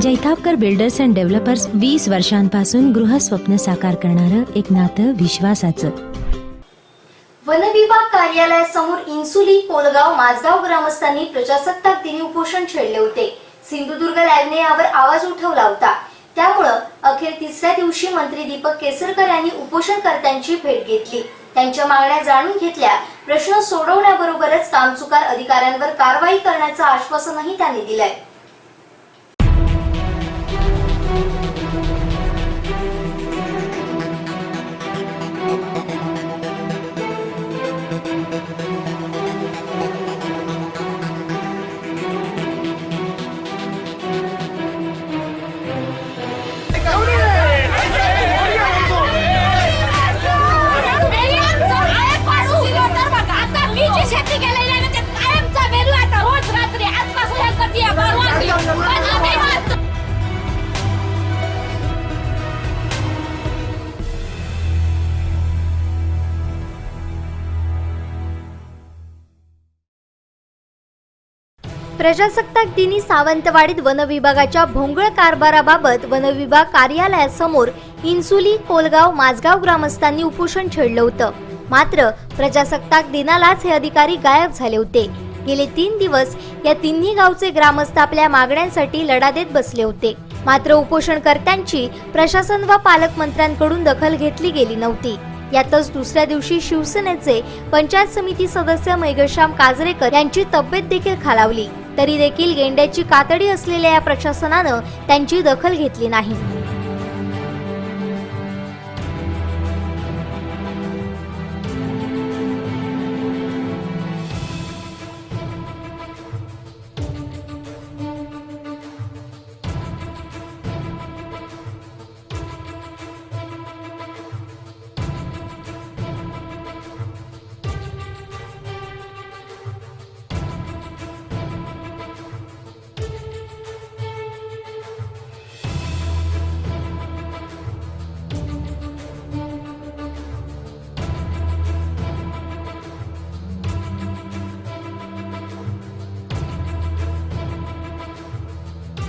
Jaitapkar builders and developers वीस वर्षांपासून गृहस्वप्न साकार करणारं एक नातं विश्वासाचं. वनविभाग कार्यालयासमोर इन्सुली कोलगाव माझगाव ग्रामस्थांनी प्रजासत्ताक दिनी उपोषण छेडले होते. सिंधुदुर्ग लाईव्हने यावर आवाज उठवला होता. त्यामुळं अखेर तिसऱ्या दिवशी मंत्री दीपक केसरकर यांनी उपोषणकर्त्यांची भेट घेतली. त्यांच्या मागण्या जाणून घेतल्या प्रश्न सोडवण्याबरोबरच कामचुकार अधिकाऱ्यांवर कारवाई करण्याचं आश्वासनही त्यांनी दिलंय. प्रजासत्ताक दिनी सावंतवाडीत वनविभागाच्या भोंगळ कारभाराबाबत वनविभाग कार्यालयासमोर इन्सुली कोलगाव माझगाव ग्रामस्थांनी उपोषण छेडलं होतं. मात्र प्रजासत्ताक दिनालाच हे अधिकारी गायब झाले होते. गेले तीन दिवस या तिन्ही गावचे ग्रामस्थ आपल्या मागण्यांसाठी लढा देत बसले होते. मात्र उपोषणकर्त्यांची प्रशासन व पालकमंत्र्यांकडून दखल घेतली गेली नव्हती. यातच दुसऱ्या दिवशी शिवसेनेचे पंचायत समिती सदस्य मैगश्याम काजरेकर यांची तब्येत देखील खालावली. तरी देखील गेंड्याची कातडी असलेल्या या प्रशासनानं त्यांची दखल घेतली नाही.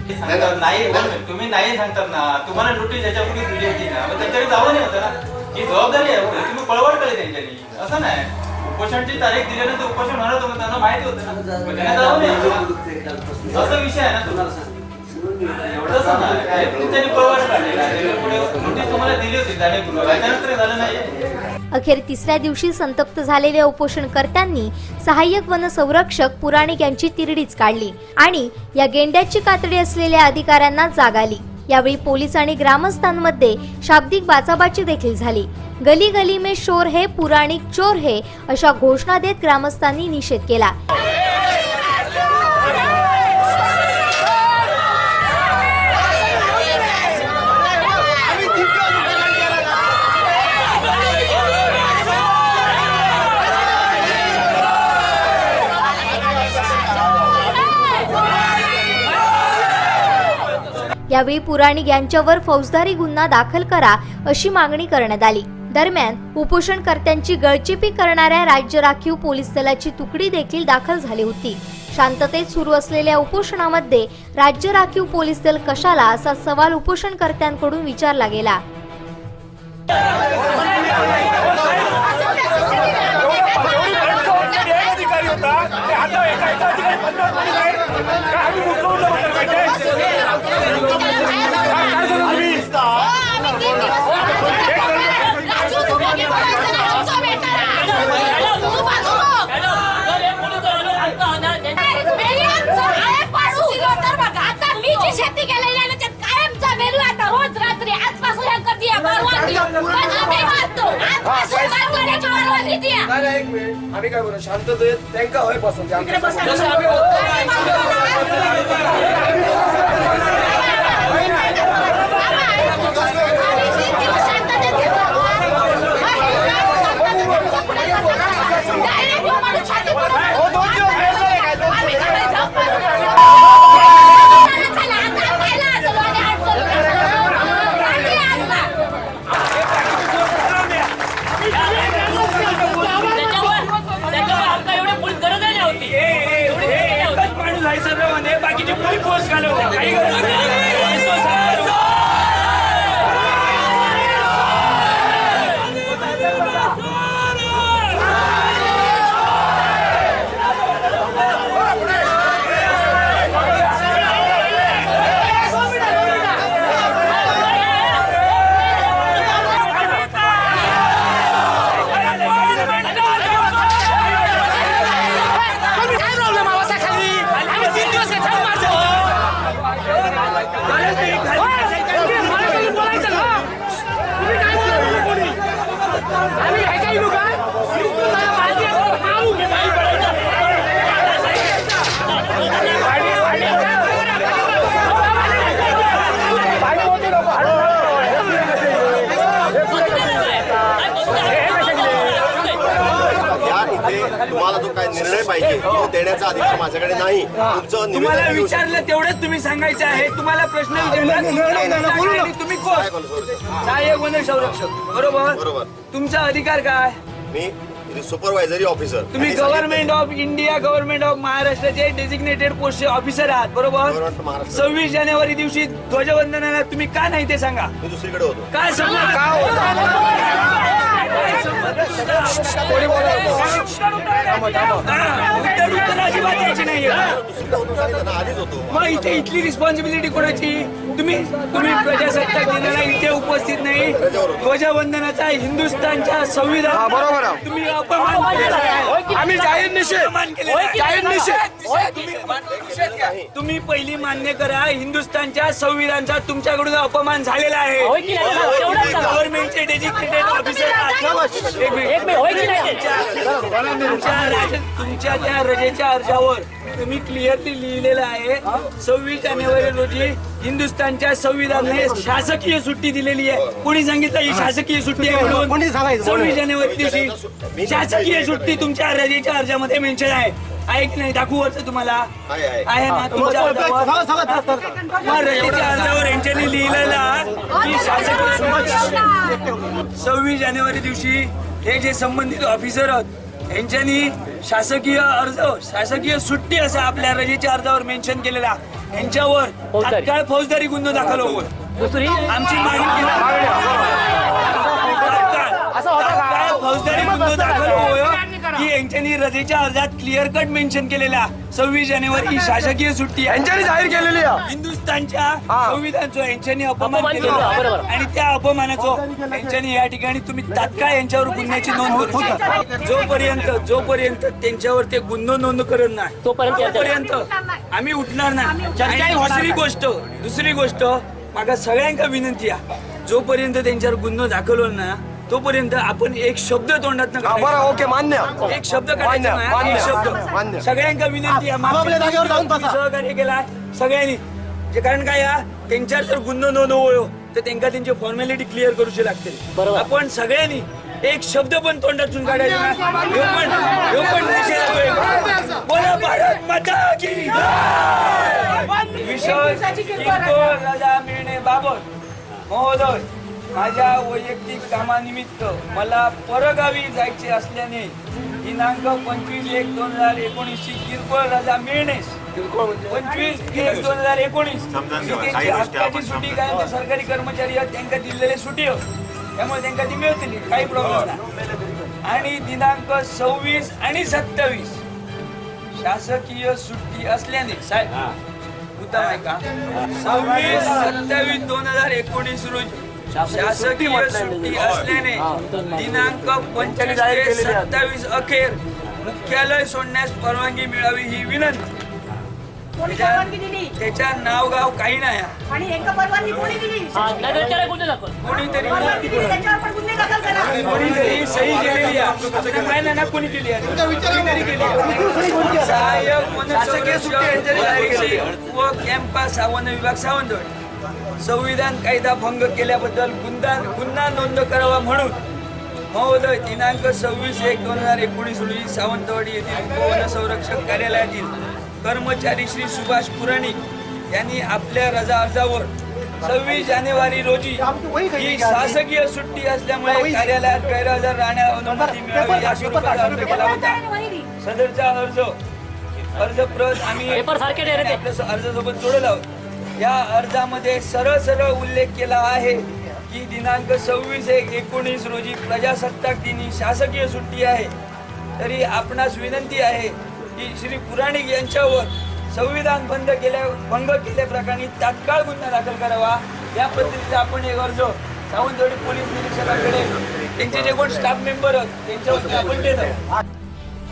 नाही तुम्ही नाही सांगतात ना. तुम्हाला नोटीस याच्यापूर्वी दिली होती ना. मग त्यांच्याकडे जावं नाही होतं ना. ही जबाबदारी आहे तुम्ही पळवड केली त्यांच्यानी. असं नाही. उपोषणची तारीख दिल्यानंतर उपोषण होणार होतं त्यांना माहिती होतं ना. मग त्यांना जावं नाही विषय आहे ना. तुम्हाला तसं नाही. हे तुमच्यानी काढलेला नोटीस तुम्हाला दिली होती जाणीवपूर्वक झालं नाही अखेर तिसऱ्या दिवशी संतप्त झालेल्या उपोषणकर्त्यांनी सहाय्यक वन संरक्षक पुराणिक यांची तिरडीच काढली आणि या गेंड्याची कातडी असलेल्या अधिकाऱ्यांना जाग आली. यावेळी पोलीस आणि ग्रामस्थांमध्ये शाब्दिक बाचाबाची देखील झाली. गली गली में शोर है पुराणिक चोर है अशा घोषणा देत ग्रामस्थांनी निषेध केला. यावेळी पुराणिक यांच्यावर फौजदारी गुन्हा दाखल करा अशी मागणी करण्यात आली. दरम्यान उपोषणकर्त्यांची गळचेपी करणाऱ्या राज्य राखीव पोलीस दलाची तुकडी देखील दाखल झाली होती. शांततेत सुरू असलेल्या उपोषणामध्ये राज्य राखीव पोलीस दल कशाला असा सवाल उपोषणकर्त्यांकडून विचारला गेला. आम्ही? काय झालं तुम्ही? राजू, तू मागे देण्याचा अधिकार माझ्याकडे नाही. तुमचं तुम्हाला निवेदन विचारलं तेवढंच तुम्ही सांगायचं आहे. तुम्हाला प्रश्न विचारला तुम्ही कोण? सहाय्यक वन संरक्षक. बरोबर? बरोबर. तुमचा अधिकार काय? मी सुपरवायझरी ऑफिसर तुम्ही government of India government of महाराष्ट्राचे डेसिग्नेटेड पोस्ट ऑफिसर आहात. बरोबर? महाराष्ट्र. सव्वीस जानेवारी दिवशी ध्वजवंदनाला तुम्ही का नाही ते सांगा. मी दुसरीकडे होतो. काय संबंध हा, अजिबात मग इथे इथली रिस्पॉन्सिबिलिटी कोणाची? तुम्ही तुम्ही प्रजासत्ताक दिनाला इथे उपस्थित नाही. ध्वजवंदनाचा हिंदुस्थानच्या संविधान बरोबर तुम्ही अपमान आहे. आम्ही जाहीर निषेध. जाहीर तुम्ही पहिली मान्य करा हिंदुस्थानच्या संविधानचा तुमच्याकडून अपमान झालेला आहे. गव्हर्नमेंटचे डेजिग्नेटेड ऑफिसर तुमच्या त्या रजेच्या अर्जावर तुम्ही क्लिअरली लिहिलेलं आहे. सव्वीस जानेवारी रोजी हिंदुस्थानच्या संविधानाने शासकीय सुट्टी दिलेली आहे. कोणी सांगितलं ही शासकीय सुट्टी आहे म्हणून? सव्वीस जानेवारी दिवशी शासकीय सुट्टी तुमच्या रजेच्या अर्जामध्ये मेन्शन आहे. आहे की नाही दाखवू वरचं तुम्हाला. आहे, ना तुमच्या अर्जावर. रजेच्या अर्जावर यांच्यानी लिहिलेला की शासकीय सुट्टी. सव्वीस जानेवारी दिवशी हे जे संबंधित ऑफिसर आहेत यांच्यानी शासकीय अर्ज शासकीय सुट्टी असं आपल्या रजेच्या अर्जावर मेन्शन केलेला. यांच्यावर तात्काळ फौजदारी गुन्हा दाखल होईल दुसरी? आमची मागणी तात्काळ तात्काळ फौजदारी गुन्हा दाखल की यांच्यानी रजेच्या अर्जात क्लिअर कट मेन्शन केलेला सव्वीस जानेवारी ही शासकीय सुट्टी आहे. यांच्यानी जाहीर केलेली आहे. हिंदुस्थानच्या संविधानचं यांच्यानी अपमान केलेला आणि त्या अपमानाचं यांच्यानी या ठिकाणी तुम्ही तात्काळ यांच्यावर गुन्ह्याची नोंद करू शकता. जोपर्यंत जोपर्यंत त्यांच्यावर ते गुन्हा नोंद करत नाही तोपर्यंत आम्ही उठणार नाही. आणि दुसरी गोष्ट दुसरी गोष्ट मागा सगळ्यांका विनंती आहे. जोपर्यंत त्यांच्यावर गुन्हा दाखल होईल ना तोपर्यंत आपण एक शब्द तोंडात बरं ओके मान्य. एक शब्द काढायचा मान्य, नाही, मान्य, एक शब्द. मान्य. सगळ्यांका विनंती आहे आपापल्या जागेवर जाऊन बसा. सहकार्य केला सगळ्यांनी. जे कारण काय या त्यांच्यावर जर गुन्हा नोंद होयो तर त्यांना त्यांची फॉर्मॅलिटी क्लिअर करूची लागते. आपण सगळ्यांनी एक शब्द पण तोंडातून काढायचा नाही. ह्यो पण ह्यो पण निषेध बोला भारत माता की जय! विषय किरकोळ रजा मिळणे बाबत महोदय माझ्या वैयक्तिक कामानिमित्त मला परगावी जायचे असल्याने दिनांक पंचवीस एक दोन हजार एकोणीस ची किरकोळ रजा मिळणे पंचवीस एक दोन हजार एकोणीस. ही त्यांची हक्काची सुट्टी कारण ते सरकारी कर्मचारी आहेत त्यांना दिलेली सुट्टी आहे. त्यामुळे त्यांना ती मिळतली काही प्रॉब्लेम नाही. आणि दिनांक सव्वीस आणि सत्तावीस शासकीय सुट्टी असल्याने साहेब उत्तम आहे का? सव्वीस सत्तावीस दोन हजार एकोणीस रोजी. शासकीय सुट्टी असल्याने दिनांक पंचवीस ते सत्तावीस अखेर मुख्यालय सोडण्यास परवानगी मिळावी ही विनंती. कोणी परवानगी दिली? त्याच्या नाव गाव काही नाही. आणि एका परवानगी कोणी दिली? कोणीतरी परवानगी दिली त्याच्यावर पण गुन्हे दाखल करा. कोणीतरी सही केलेली आहे. ना कोणी केली आहे? कोणीतरी केली आहे. सहाय्यक व कॅम्पस वन विभाग सावंतवाडी. संविधान कायदा भंग केल्याबद्दल गुन्हा गुन्हा नोंद करावा म्हणून महोदय दिनांक सव्वीस एक दोन हजार एकोणीस रोजी सावंतवाडी येथील वन संरक्षक कार्यालयातील कर्मचारी श्री सुभाष पुराणिक यांनी आपल्या रजा अर्जावर सव्वीस जानेवारी रोजी ही शासकीय सुट्टी असल्यामुळे कार्यालयात गैरहजर राहण्यास अनुमती मिळावी या अर्ज केला होता. सदरचा अर्ज अर्ज प्रत आम्ही अर्जासोबत जोडला आहोत या अर्जामध्ये सरळ सरळ उल्लेख केला आहे की दिनांक सव्वीस एक एकोणीस रोजी प्रजासत्ताक दिनी शासकीय सुट्टी आहे. तरी आपणास विनंती आहे की श्री पुराणिक यांच्यावर संविधान बंद केल्या भंग केल्याप्रकारे तात्काळ गुन्हा दाखल करावा. या पद्धतीचा आपण एक अर्ज सावंतवाडी पोलीस निरीक्षकाकडे त्यांचे जे कोण स्टाफ मेंबर आहेत त्यांच्यावरती आपण देत आहोत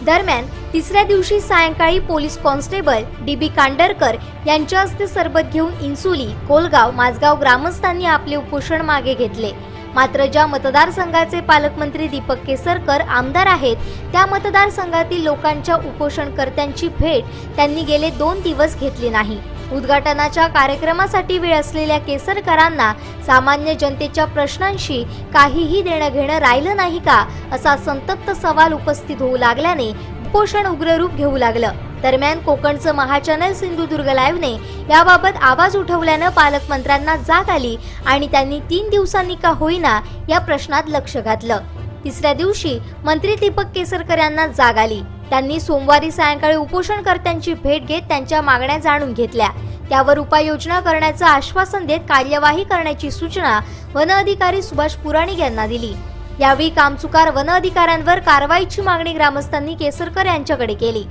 दरम्यान तिसऱ्या दिवशी सायंकाळी police constable D B Kandarkar यांच्या हस्ते सरबत घेऊन इन्सुली कोलगाव माझगाव ग्रामस्थांनी आपले उपोषण मागे घेतले. मात्र ज्या मतदारसंघाचे पालकमंत्री दीपक केसरकर आमदार आहेत त्या मतदारसंघातील लोकांच्या उपोषणकर्त्यांची भेट त्यांनी गेले दोन दिवस घेतली नाही. उद्घाटनाच्या कार्यक्रमासाठी वेळ असलेल्या केसरकरांना सामान्य जनतेच्या प्रश्नांशी काहीही देणं घेणं राहिलं नाही का? असा संतप्त सवाल उपस्थित होऊ लागल्याने उपोषण उग्र रूप घेऊ लागलं. दरम्यान कोकणचं महाचॅनल सिंधुदुर्ग लाईव्हने याबाबत आवाज उठवल्यानं पालकमंत्र्यांना जाग आली आणि त्यांनी तीन दिवसांनी का होईना या प्रश्नात लक्ष घातलं. तिसऱ्या दिवशी मंत्री दीपक केसरकर यांना जाग आली. त्यांनी सोमवारी सायंकाळी उपोषणकर्त्यांची भेट घेत त्यांच्या मागण्या जाणून घेतल्या. त्यावर उपाययोजना करण्याचं आश्वासन देत कार्यवाही करण्याची सूचना वन अधिकारी सुभाष पुराणिक यांना दिली. यावेळी कामचुकार वन अधिकाऱ्यांवर कारवाईची मागणी ग्रामस्थांनी केसरकर यांच्याकडे केली.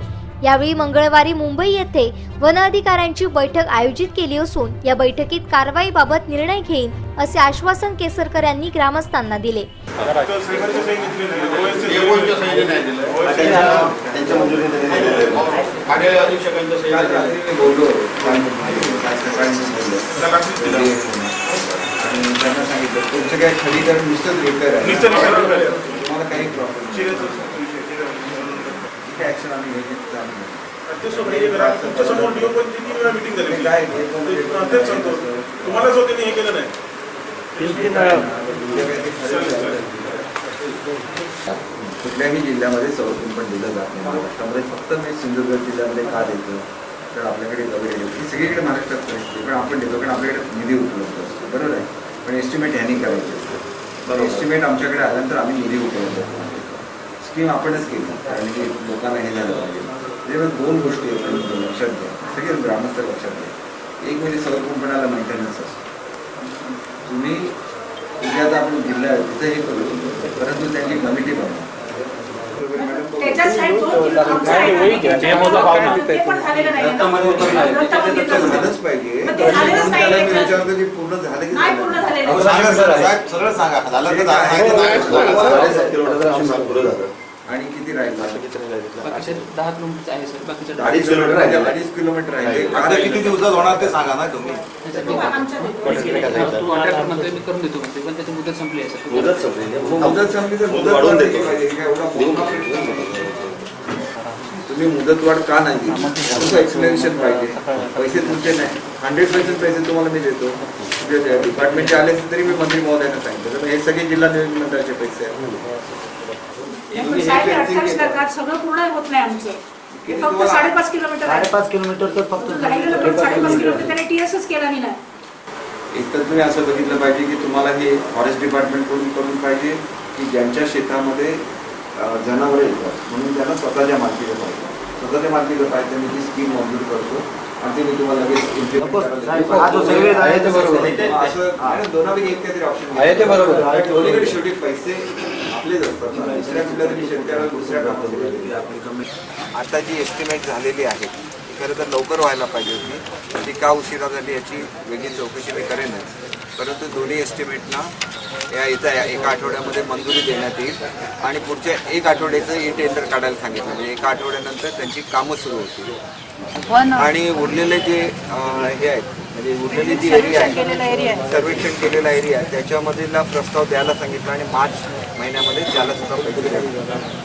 यावेळी मंगळवारी मुंबई येथे वन अधिकाऱ्यांची बैठक आयोजित केली असून या बैठकीत कारवाईबाबत निर्णय घेईन असे आश्वासन केसरकर यांनी ग्रामस्थांना दिले. तुमचं काय काही प्रॉब्लेम काय ऍक्शन आम्ही घ्यायची तिथं आम्ही. घेऊ. तुमच्यासमोर नियोजनची तीन वेळा मिटिंग झाली? काय हे पण ते- हा, तेच सांगतो. तुम्हालाच होते हे केलं नाही. ते कुठल्याही जिल्ह्यामध्ये संरक्षण पण दिलं जात नाही. महाराष्ट्रामध्ये फक्त मी सिंधुदुर्ग जिल्ह्यामध्ये का देतो तर आपल्याकडे वगैरे ही सगळीकडे महाराष्ट्रात परिस्थिती पण आपण देतो कारण आपल्याकडे निधी उपलब्ध असतो. बरोबर आहे? पण एस्टिमेट ह्यांनी करायचे असतं. एस्टिमेट आमच्याकडे आल्यानंतर आम्ही निधी उपलब्ध करतो स्कीम आपणच केली कारण की लोकांना हे झालं पाहिजे त्याच्यामुळे दोन गोष्टी आहेत लक्षात घ्या सगळे ग्रामस्थ लक्षात घ्या एक म्हणजे सर्वकुंपणाला मेंटेनन्स असतो तुम्ही उद्या आता आपण जिल्हा तिथे हे करू परंतु त्यांची कमिटी बनवा आहे. झालंच पाहिजे विचारतो की पूर्ण झालं की आहे. सर सगळं सांगा झालं आणि किती राहील? बाकीचे दहा किलोमीटर आहे सर. बाकीचे अडीच किलोमीटर आहे. अडीच किलोमीटर आहे आता किती दिवसात होणार ते सांगा ना तुम्ही. मुदत संपली मुदत संपली मुदत तर. तुम्ही मुदतवाढ का नाही दिली? तुमचं एक्सप्लेनेशन पाहिजे. पैसे तुमचे नाही. हंड्रेड पर्सेंट पैसे तुम्हाला मी देतो. डिपार्टमेंटचे आले तरी मी मंत्री महोदयांना सांगितलं तर हे सगळे जिल्हा नियोजन मंडळाचे पैसे आहेत. पण साहेब, अठ्ठावीस लाखात सगळं पूर्ण होत नाही आमचं. हे फक्त तुम्हाला- साडेपाच किलोमीटर आहे. साडेपाच किलोमीटर तर फक्त राहिलेलं पण साडेपाच किलोमीटर त्याने टीएसच केला नाही. नाही एक तर तुम्ही असं बघितलं पाहिजे की तुम्हाला हे फॉरेस्ट डिपार्टमेंटकडून करून पाहिजे की ज्यांच्या शेतामध्ये जनावरं येतात. म्हणून त्यांना स्वतःच्या मालकीचं पाहिजे. स्वतःच्या मालकीचं पाहिजे मी ती स्कीम मंजूर करतो. आणि ते मी तुम्हाला लगेच implement करायला साहेब, देतो. हा जो सर्वे आहे ते बरोबर. असं नाही, दोनापैकी एक काहीतरी ऑप्शन आहे ते बरोबर. दोन्हीकडे शेवटी पैसे आपलेच असतात ना. दुसऱ्या कुठल्या तरी शेतकऱ्याला दुसऱ्या कामामध्ये आता जी एस्टिमेट झालेली आहे ती खरं तर लवकर व्हायला पाहिजे होती. ती का उशिरा झाली याची वेगळी चौकशी मी करेनच. परंतु दोन्ही एस्टिमेटना या येत्या एका आठवड्यामध्ये मंजुरी देण्यात येईल. आणि पुढच्या एक आठवड्याचं ई टेंडर काढायला सांगितलं. म्हणजे एका आठवड्यानंतर त्यांची कामं सुरू होतील. आणि उरलेले जे हे आहेत म्हणजे उरलेली जी एरिया आहे. सर्वेक्षण केलेला एरिया आहे. त्याच्यामधला प्रस्ताव द्यायला सांगितलं आणि मार्च महिन्यामध्ये त्याला सुद्धा पैसे द्यावे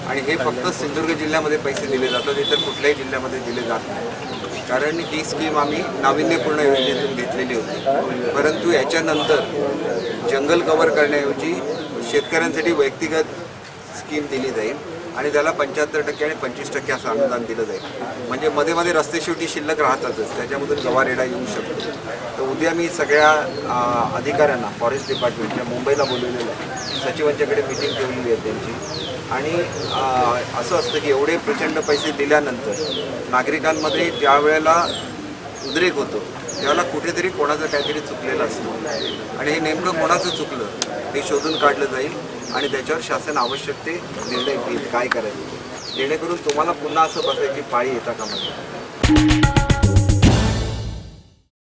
आणि हे फक्त सिंधुदुर्ग जिल्ह्यामध्ये पैसे दिले जातात इतर कुठल्याही जिल्ह्यामध्ये दिले जात नाही. कारण ही स्कीम आम्ही नाविन्यपूर्ण योजनेतून घेतलेली होती. परंतु याच्यानंतर जंगल कव्हर करण्याऐवजी शेतकऱ्यांसाठी व्यक्तिगत स्कीम दिली जाईल. आणि त्याला पंच्याहत्तर टक्के आणि पंचवीस टक्के असं अनुदान दिलं जाईल. म्हणजे मध्ये मध्ये रस्ते शेवटी शिल्लक राहतातच त्याच्यामधून गवारेडा येऊ शकतो. तर उद्या मी सगळ्या अधिकाऱ्यांना फॉरेस्ट डिपार्टमेंटच्या मुंबईला बोलवलेलं आहे. सचिवांच्याकडे मिटिंग ठेवलेली आहे त्यांची. आणि असं असतं की एवढे प्रचंड पैसे दिल्यानंतर नागरिकांमध्ये ज्या वेळेला उद्रेक होतो त्यावेळेला कुठेतरी कोणाचं काहीतरी चुकलेलं असतं. आणि हे नेमकं कोणाचं चुकलं? ते शोधून काढलं जाईल आणि त्याच्यावर शासन आवश्यक ते निर्णय घेईल. काय करायचं? जेणेकरून तुम्हाला पुन्हा असं बसायची पाळी येता का म्हणजे